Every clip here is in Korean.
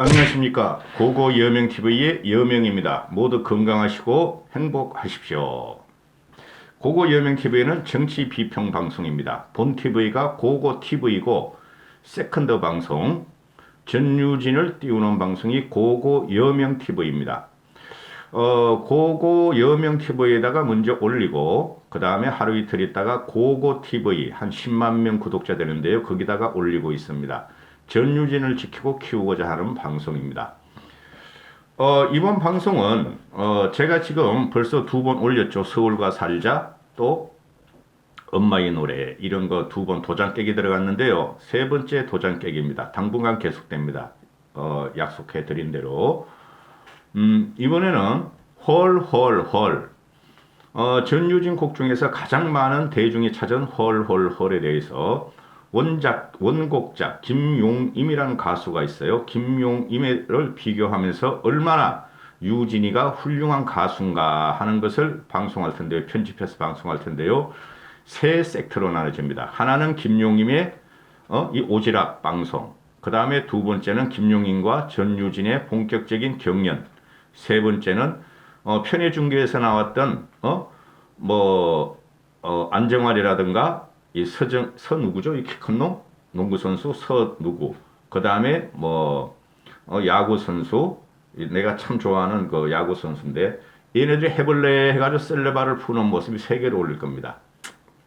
안녕하십니까 고고 여명TV의 여명입니다. 모두 건강하시고 행복하십시오. 고고 여명TV는 정치 비평 방송입니다. 본 TV가 고고 TV고 세컨드 방송 전유진을 띄우는 방송이 고고 여명TV입니다. 어, 고고 여명 TV에다가 먼저 올리고 그 다음에 하루 이틀 있다가 고고 TV 한 10만 명 구독자 되는데요. 거기다가 올리고 있습니다. 전유진을 지키고 키우고자 하는 방송입니다. 어, 이번 방송은 어, 제가 지금 벌써 두 번 올렸죠. 서울과 살자 또 엄마의 노래 이런 거 두 번 도장 깨기 들어갔는데요. 세 번째 도장 깨기입니다. 당분간 계속됩니다. 어, 약속해 드린 대로 음, 이번에는 헐헐헐 어, 전유진 곡 중에서 가장 많은 대중이 찾은 헐헐헐에 대해서 원작 원곡자 김용임이라는 가수가 있어요. 김용임을 비교하면서 얼마나 유진이가 훌륭한 가수인가 하는 것을 방송할 텐데요. 편집해서 방송할 텐데요. 세 섹터로 나눠집니다. 하나는 김용임의 어, 이 오지랖 방송. 그 다음에 두 번째는 김용임과 전유진의 본격적인 경연. 세 번째는 어, 편의 중계에서 나왔던 어, 뭐 어, 안정환이라든가 이 서정 서 누구죠? 이 키 큰 놈? 농구 선수 서 누구? 그 다음에 뭐 어, 야구 선수 이 내가 참 좋아하는 그 야구 선수인데 얘네들이 해볼래 해가지고 셀레바를 푸는 모습이 세계로 올릴 겁니다.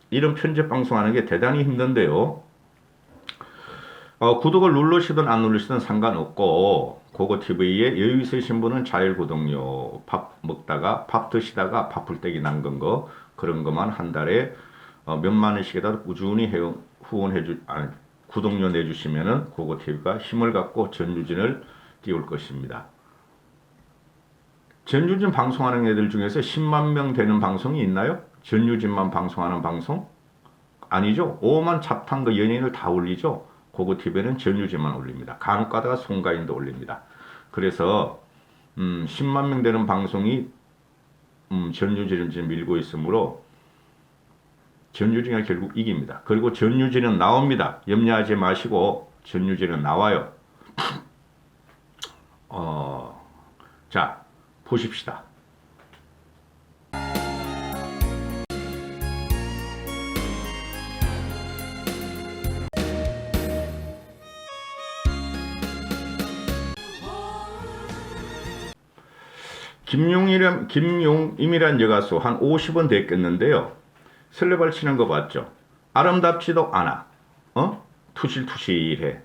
이런 편집 방송하는 게 대단히 힘든데요. 어, 구독을 누르시든 안 누르시든 상관없고 고고 TV에 여유 있으신 분은 자율 구독료 밥 먹다가 밥 드시다가 때기 남건 거 그런 것만 한 달에 어, 몇만 원씩에다 꾸준히 해, 후원해 주 아니, 구독료 내주시면은 고고 TV가 힘을 갖고 전유진을 띄울 것입니다. 전유진 방송하는 애들 중에서 10만 명 되는 방송이 있나요? 전유진만 방송하는 방송? 아니죠. 5만 잡탕 그 연예인을 다 올리죠. 고고 TV는 전유진만 올립니다. 간혹 가다가 송가인도 올립니다. 그래서 음, 10만 명 되는 방송이 음, 전유진을 지금 밀고 있으므로 전유진이 결국 이깁니다. 그리고 전유진은 나옵니다. 염려하지 마시고 전유진은 나와요. 어, 자 보십시다. 김용이란 김용임이란 여가수 한 50원 됐겠는데요. 슬레발 치는 거 봤죠? 아름답지도 않아. 어? 투실투실해.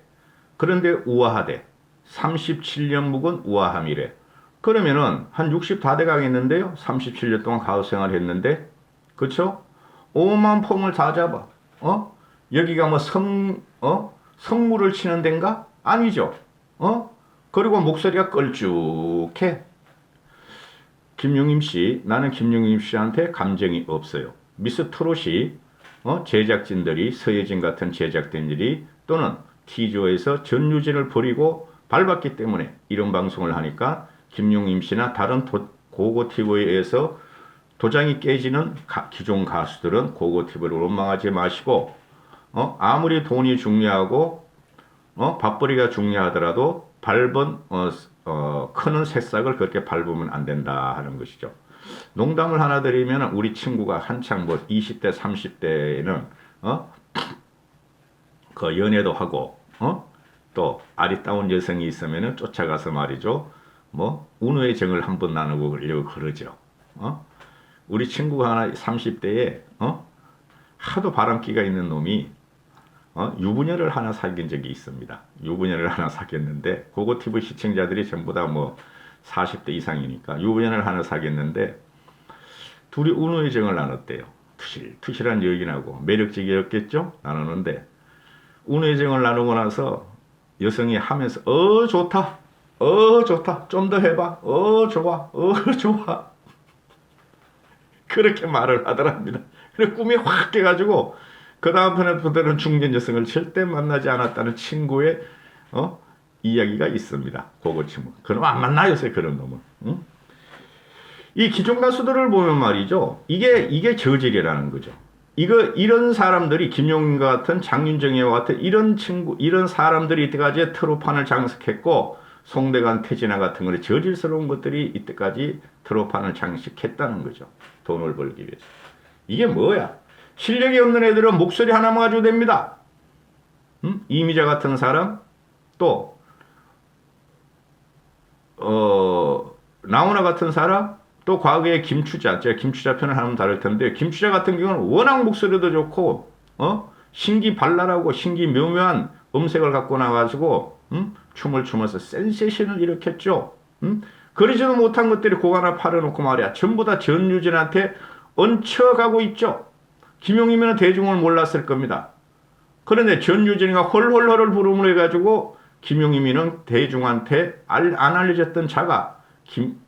그런데 우아하대. 37년 묵은 우아함이래. 그러면은 한 60 다 돼가겠는데요. 37년 동안 가수 생활 했는데, 그쵸? 오만 폼을 다 잡아. 어? 여기가 뭐 성, 어? 성물을 치는 데인가? 아니죠. 어? 그리고 목소리가 걸쭉해. 김용임 씨, 나는 김용임 씨한테 감정이 없어요. 미스 트롯이 어? 제작진들이 서예진 같은 제작진들이 또는 T조에서 전유진을 버리고 밟았기 때문에 이런 방송을 하니까 김용임 씨나 다른 도, 고고 TV에서 도장이 깨지는 가, 기존 가수들은 고고 TV를 원망하지 마시고 어? 아무리 돈이 중요하고 어? 밥벌이가 중요하더라도 밟은 어, 어, 크는 새싹을 그렇게 밟으면 안 된다 하는 것이죠. 농담을 하나 드리면 우리 친구가 한창 뭐 20대 30대에는 어? 그 연애도 하고 어? 또 아리따운 여성이 있으면은 쫓아가서 말이죠. 뭐 운우의 정을 한번 나누고 그러려고 그러죠. 어? 우리 친구가 하나 30대에 어? 하도 바람기가 있는 놈이 어? 유부녀를 하나 사귄 적이 있습니다. 유부녀를 하나 사귀었는데 고고 TV 시청자들이 전부 다뭐 40대 이상이니까 유부녀를 하나 사귀었는데 둘이 운우의 정을 나눴대요. 투실 투실한 여인하고 매력적이었겠죠? 나누는데 운우의 정을 나누고 나서 여성이 하면서 어 좋다 어 좋다 좀 더 해봐 어 좋아 어 좋아 그렇게 말을 하더랍니다. 그래 꿈이 확 깨가지고 그 다음 편부터는 중년 여성을 절대 만나지 않았다는 친구의 어? 이야기가 있습니다. 친구. 그럼 안 만나요, 요새 그런 놈은. 응? 이 기존 가수들을 보면 말이죠. 이게 이게 저질이라는 거죠. 이거 이런 사람들이 김용과 같은 장윤정이와 같은 이런 친구 이런 사람들이 이때까지 트로판을 장식했고 송대관 태진아 같은 거는 저질스러운 것들이 이때까지 트로판을 장식했다는 거죠. 돈을 벌기 위해서. 이게 뭐야? 실력이 없는 애들은 목소리 하나만 가지고 됩니다. 음? 이미자 같은 사람 또 어, 나훈아 같은 사람 또 과거에 김추자 제가 김추자 편을 하면 다를 텐데 김추자 같은 경우는 워낙 목소리도 좋고 어 신기 발랄하고 신기 묘묘한 음색을 갖고 나가지고 음? 춤을 추면서 센세이션을 일으켰죠. 음? 그러지도 못한 것들이 곡 하나 팔아놓고 말이야 전부 다 전유진한테 얹혀가고 있죠. 김용이면 대중을 몰랐을 겁니다. 그런데 전유진이가 헐헐헐을 부름을 해가지고 김용임이는 대중한테 알, 안 알려졌던 자가 김,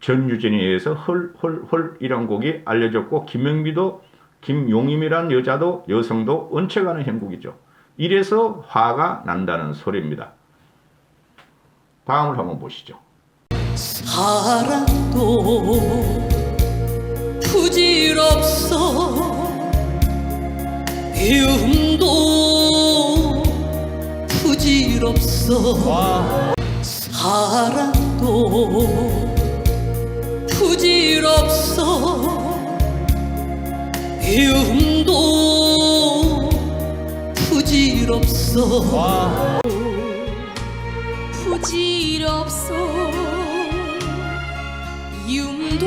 전유진에 의해서 헐 헐 헐 이란 곡이 알려졌고 김영미도 김용임이란 여자도 여성도 얹혀가는 형국이죠. 이래서 화가 난다는 소리입니다. 다음을 한번 보시죠. 사랑도 부질없어 미움도 부질없어. 사랑도 부질없어. 미움도 부질없어. 부질없어. 윰도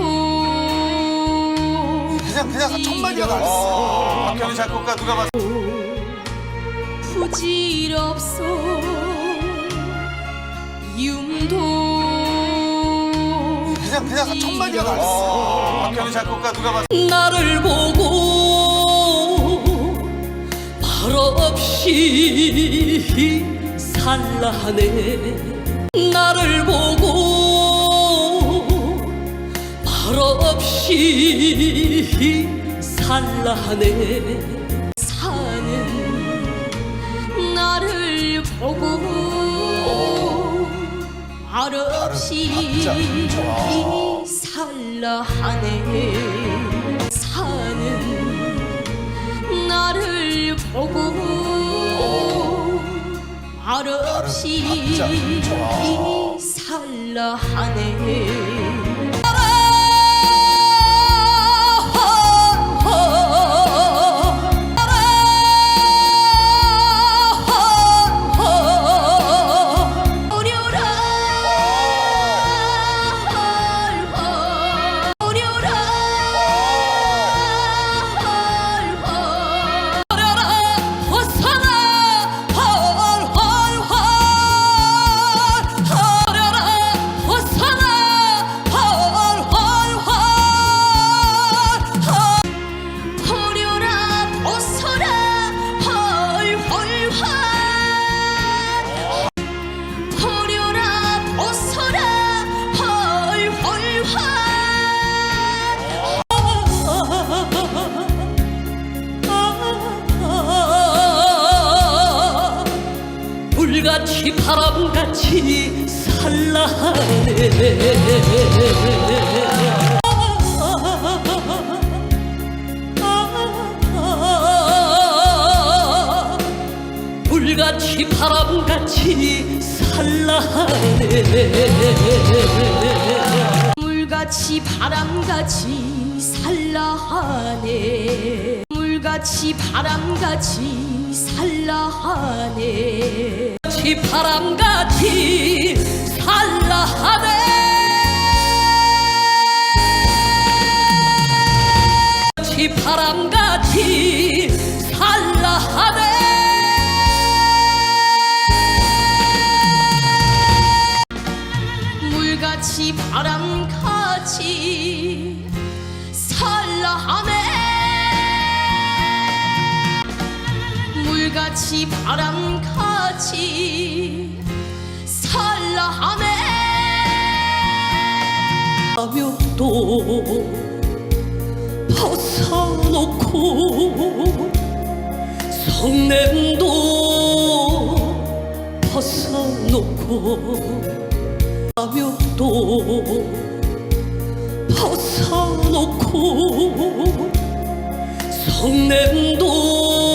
그냥 그냥 나왔어. 박현우 작곡가 누가 봤어? 부질없어. 윰 도 그냥 그냥 첫 마디가 나왔어. 박현우 작곡가 누가 봤어? 나를 보고 말없이 살라 하네 나를 보고 말없이 살라 하네 사는 나를 보고 말없이 살라 하네. 사는 나를 보고 말 없이 살라 하네 바람같이 살라 하네. 불같이 바람같이 살라 하네. 물같이 바람같이 살라 하네. 물같이 바람같이 살라하네. 같이 바람같이 살라하네. 같이 바람같이 살라하네. 물같이 바람같이 살라하네 물같이 바람같이 살라하네. 또 벗어놓고 성냄도 벗어놓고 또 벗어놓고 성냄도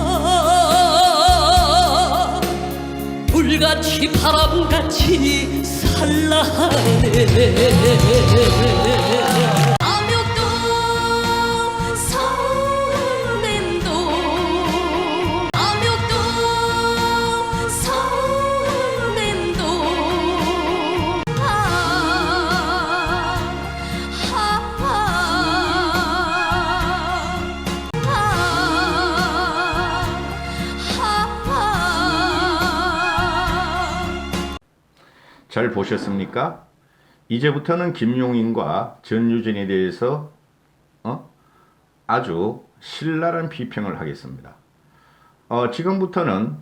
아, 불같이 바람같이 암 잘 보셨습니까? 이제부터는 김용인과 전유진에 대해서 어? 아주 신랄한 비평을 하겠습니다. 어, 지금부터는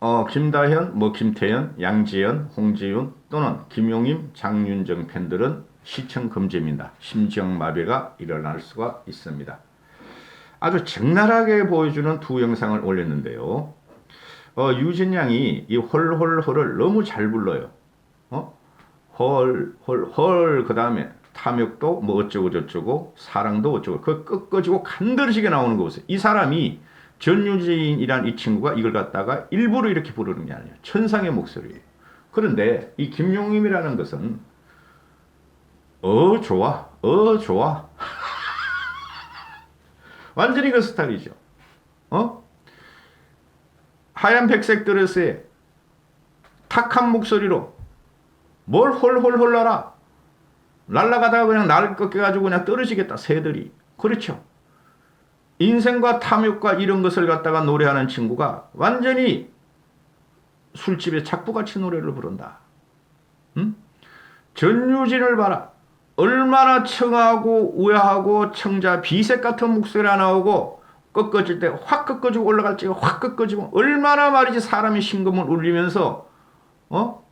어, 김다현, 뭐 김태현, 양지연, 홍지윤 또는 김용임, 장윤정 팬들은 시청 금지입니다. 심정 마비가 일어날 수가 있습니다. 아주 적나라하게 보여주는 두 영상을 올렸는데요. 어, 유진 양이 이 홀홀홀을 너무 잘 불러요. 어? 헐, 헐, 헐, 그 다음에 탐욕도 뭐 어쩌고 저쩌고 사랑도 어쩌고 그 끝까지고 간드러지게 나오는 거 보세요. 이 사람이 전유진이란 이 친구가 이걸 갖다가 일부러 이렇게 부르는 게 아니에요. 천상의 목소리예요. 그런데 이 김용임이라는 것은 어 좋아, 어 좋아. 완전히 그 스타일이죠. 어? 하얀 백색 드레스에 탁한 목소리로 뭘 홀홀홀 날아 날라가다가 그냥 날 꺾여가지고 그냥 떨어지겠다 새들이. 그렇죠. 인생과 탐욕과 이런 것을 갖다가 노래하는 친구가 완전히 술집에 작부같이 노래를 부른다. 응? 전유진을 봐라. 얼마나 청하고 우아하고 청자 비색 같은 목소리가 나오고 꺾어질 때 확 꺾어지고 올라갈 때확 꺾어지고 얼마나 말이지 사람이 심금을 울리면서 어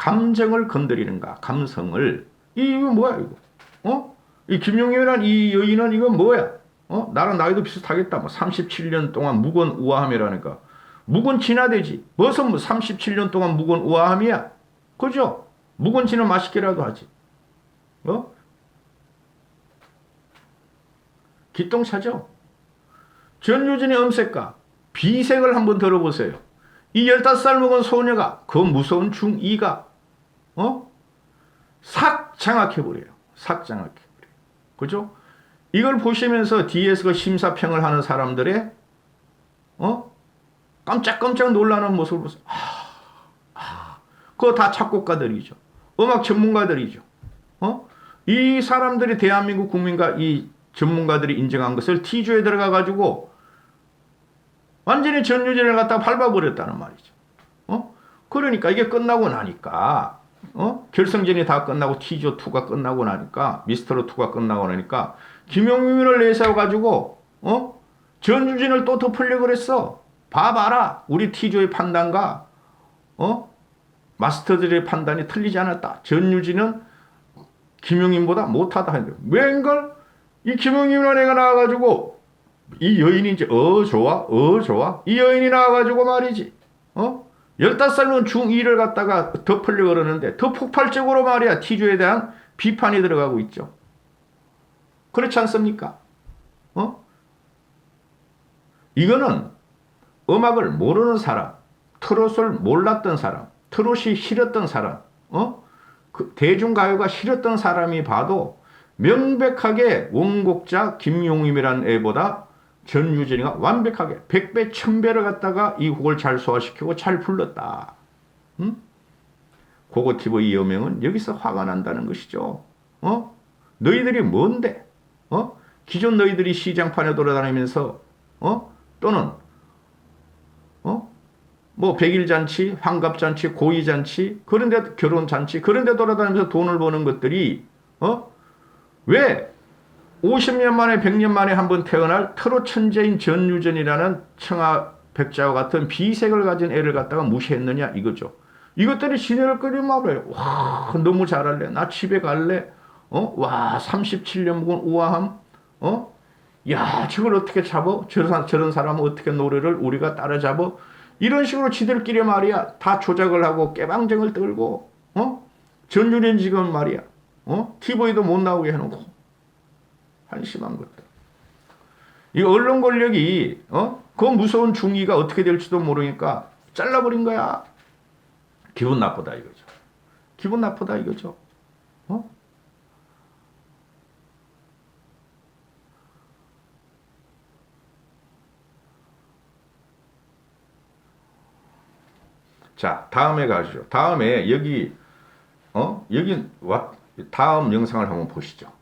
감정을 건드리는가 감성을 이 이거 뭐야 이거 어? 이 김용임이란 이 여인은 이거 뭐야 어? 나랑 나이도 비슷하겠다 뭐 37년 동안 묵은 우아함이라니까 묵은 진화되지 무슨 뭐 37년 동안 묵은 우아함이야 그죠? 묵은 진은 맛있게라도 하지 어? 기똥차죠? 전유진의 음색과 비색을 한번 들어보세요. 이 15살 먹은 소녀가 그 무서운 중2가 어? 삭 장악해버려요. 삭 장악해버려요. 그죠? 이걸 보시면서 그 심사평을 하는 사람들의 어? 깜짝깜짝 놀라는 모습을 보세요. 아, 아, 그거 다 작곡가들이죠. 음악 전문가들이죠. 어? 이 사람들이 대한민국 국민과 이 전문가들이 인정한 것을 T조에 들어가 가지고 완전히 전유진을 갖다 밟아버렸다는 말이죠. 어? 그러니까 이게 끝나고 나니까 어? 결승전이 다 끝나고 T조 2가 끝나고 나니까 미스터로 2가 끝나고 나니까 김용민을 내세워 가지고 어? 전유진을 또 덮으려고 그랬어. 봐봐라. 우리 T조의 판단과 어? 마스터들의 판단이 틀리지 않았다. 전유진은 김용임보다 못하다 했는데 웬걸 이 김용임이라는 애가 나와가지고 이 여인이 이제 어 좋아 어 좋아 이 여인이 나와가지고 말이지 어 15살은 중2를 갖다가 덮으려고 그러는데 더 폭발적으로 말이야. 티주에 대한 비판이 들어가고 있죠. 그렇지 않습니까? 어? 이거는 음악을 모르는 사람 트롯을 몰랐던 사람 트롯이 싫었던 사람 어? 그 대중가요가 싫었던 사람이 봐도 명백하게 원곡자 김용임이라는 애보다 전유진이가 완벽하게 백배 천배를 갖다가 이 곡을 잘 소화시키고 잘 불렀다. 응? 고고 TV 여명은 여기서 화가 난다는 것이죠. 어? 너희들이 뭔데? 어? 기존 너희들이 시장판에 돌아다니면서 어? 또는 어? 뭐 백일잔치, 환갑잔치, 고이잔치, 그런데 결혼잔치, 그런데 돌아다니면서 돈을 버는 것들이 어? 왜 50년 만에 100년 만에 한 번 태어날 트롯 천재인 전유전이라는 청아 백자와 같은 비색을 가진 애를 갖다가 무시했느냐 이거죠. 이것들이 끌면 말해요. 와 너무 잘할래. 나 집에 갈래. 어? 와 37년 묵은 우아함. 어? 야 저걸 어떻게 잡어? 저런, 저런 사람은 어떻게 노래를 우리가 따라잡어? 이런 식으로 지들끼리 말이야 다 조작을 하고 깨방정을 떨고 어? 전유린 지금 말이야 어? TV도 못 나오게 해놓고 한심한 것들. 이 언론 권력이 어? 그 무서운 중기가 어떻게 될지도 모르니까 잘라버린 거야. 기분 나쁘다 이거죠. 기분 나쁘다 이거죠. 어? 자, 다음에 가시죠. 다음에 여기 어? 여기 와 다음 영상을 한번 보시죠.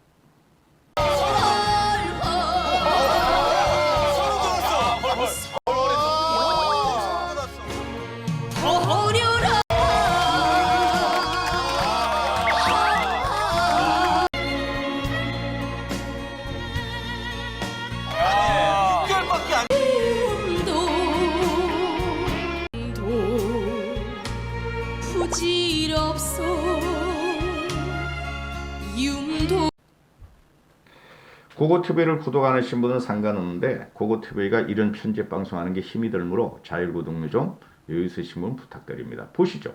고고TV를 구독 안 하신 분은 상관없는데 고고TV가 이런 편집 방송하는 게 힘이 들므로 자율구독료 좀 여유 있으신 분 부탁드립니다. 보시죠.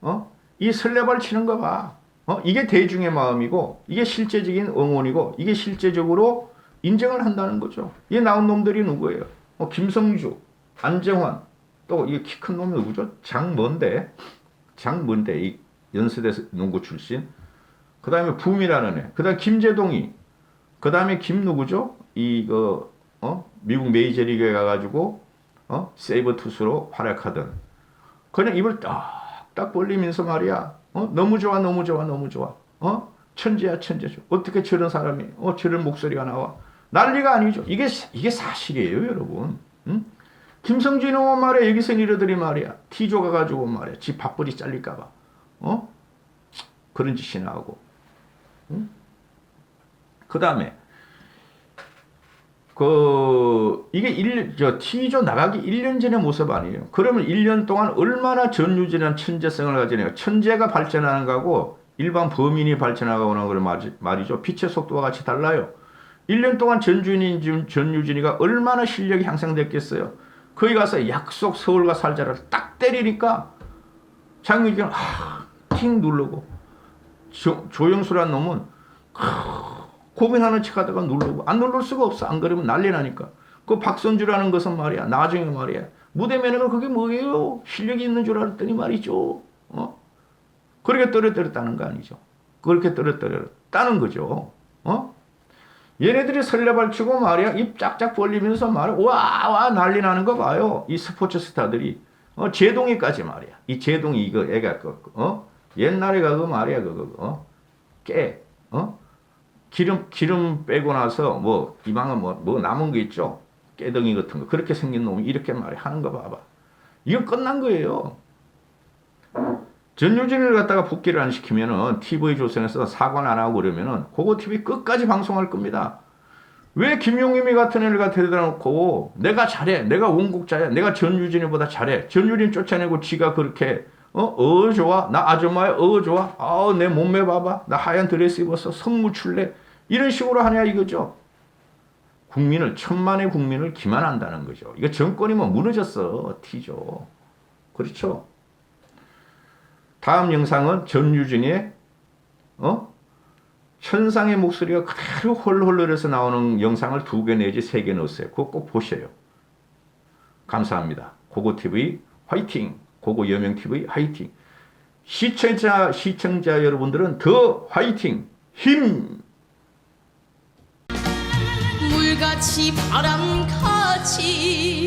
어? 이 설레발 치는 거 봐. 어? 이게 대중의 마음이고 이게 실제적인 응원이고 이게 실제적으로 인정을 한다는 거죠. 이 나온 놈들이 누구예요? 어, 김성주, 안정환, 또 이 키 큰 놈이 누구죠? 장먼데, 장먼데 이 연세대 농구 출신. 그 다음에 붐이라는 애. 그 다음에 김재동이. 그 다음에 김 누구죠? 이거 어? 미국 메이저리그에 가가지고 어? 세이버 투수로 활약하던. 그냥 입을 딱딱 벌리면서 말이야. 어? 너무 좋아 너무 좋아 너무 좋아. 어? 천재야 천재 어떻게 저런 사람이 어? 저런 목소리가 나와? 난리가 아니죠. 이게 이게 사실이에요 여러분. 응? 김성진 의원 말이야 여기서 이러더니 말이야. 티조 가가지고 말이야. 지 밥벌이 잘릴까봐. 어? 그런 짓이나 하고 그 다음에 그 이게 일, 저 T조 나가기 1년 전의 모습 아니에요. 그러면 1년 동안 얼마나 전유진한 천재성을 가지네요. 천재가 발전하는 거하고 일반 범인이 발전하거나 그런 말- 말이죠. 빛의 속도와 같이 달라요. 1년 동안 지금 전유진이가 얼마나 실력이 향상됐겠어요. 거기 가서 약속 서울과 살자를 딱 때리니까 장유진은 아, 킹 누르고 조, 조영수란 놈은 고민하는 척 하다가 누르고 안 누를 수가 없어. 안 그러면 난리 나니까. 그 박선주라는 것은 말이야. 나중에 말이야. 무대 매너가 그게 뭐예요? 실력이 있는 줄 알았더니 말이죠. 어? 그렇게 떨어뜨렸다는 거 아니죠? 그렇게 떨어뜨렸다는 거죠. 어? 얘네들이 설레발치고 말이야. 입 짝짝 벌리면서 말이야 와 와 난리 나는 거 봐요. 이 스포츠 스타들이. 어 제동이까지 말이야. 이 제동이 이거 애가 그 어? 옛날에 가그 말이야 그거 어 깨 어 기름 기름 빼고 나서 뭐 이방은 뭐, 뭐 남은 거 있죠. 깨덩이 같은 거. 그렇게 생긴 놈이 이렇게 말해 하는 거 봐봐. 이건 끝난 거예요. 전유진을 갖다가 복귀를 안 시키면은 TV 조선에서 사과는 안 하고 그러면은 그거 TV 끝까지 방송할 겁니다. 왜 김용임이 같은 애를 갖다 대다 놓고? 내가 잘해. 내가 원국자야. 내가 전유진이보다 잘해. 전유진 쫓아내고 지가 그렇게 어, 어 좋아? 나 아줌마야? 어 좋아? 아내 몸매 봐봐. 나 하얀 드레스 입었어 성무 출래 이런 식으로 하냐 이거죠 국민을 천만의 국민을 기만한다는 거죠 이거 정권이면 무너졌어 티죠 그렇죠 다음 영상은 전유진의 어 천상의 목소리가 그대로 홀홀홀해서 나오는 영상을 두 개 내지 세 개 넣었어요. 그거 꼭 보셔요. 감사합니다. 고고TV 화이팅! 고고 여명TV 화이팅! 시청자, 시청자 여러분들은 더 화이팅! 힘! 같이 바람같이